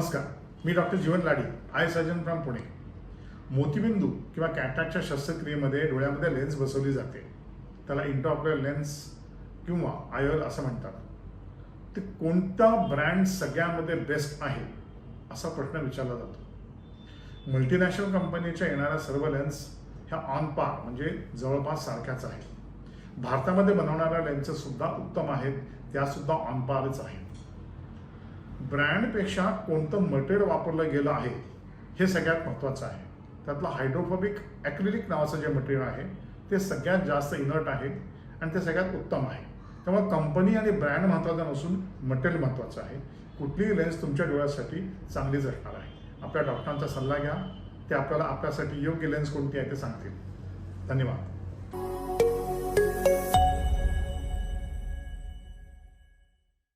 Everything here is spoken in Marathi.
नमस्कार. मी doctor Jeevan Ladi eye surgeon from Pune. मोतीबिंदू किंवा कॅटॅकच्या शस्त्रक्रियेमध्ये डोळ्यामध्ये लेन्स बसवली जाते. त्याला इंटरऑक्युलर लेन्स किंवा आयल असं म्हणतात. ते कोणता ब्रँड सगळ्यामध्ये बेस्ट आहे असा प्रश्न विचारला जातो. मल्टीनॅशनल कंपनीच्या येणाऱ्या सर्व लेन्स ह्या ऑन पार म्हणजे जवळपास सारख्याच आहेत. भारतामध्ये बनवणाऱ्या लेन्सेस सुद्धा उत्तम आहेत त्यासुद्धा ऑन पारच आहेत. ब्रँडपेक्षा कोणतं मटेरियल वापरलं गेलं आहे हे सगळ्यात महत्त्वाचं आहे. त्यातलं हायड्रोफोबिक ॲक्रिलिक नावाचं जे मटेरियल आहे ते सगळ्यात जास्त इनर्ट आहे आणि ते सगळ्यात उत्तम आहे. त्यामुळे कंपनी आणि ब्रँड महत्त्वाचा नसून मटेरियल महत्त्वाचं आहे. कुठलीही लेन्स तुमच्या डोळ्यासाठी चांगलीच असणार आहे. आपल्या डॉक्टरांचा सल्ला घ्या. ते आपल्याला आपल्यासाठी योग्य लेन्स कोणती आहे ते सांगतील. धन्यवाद.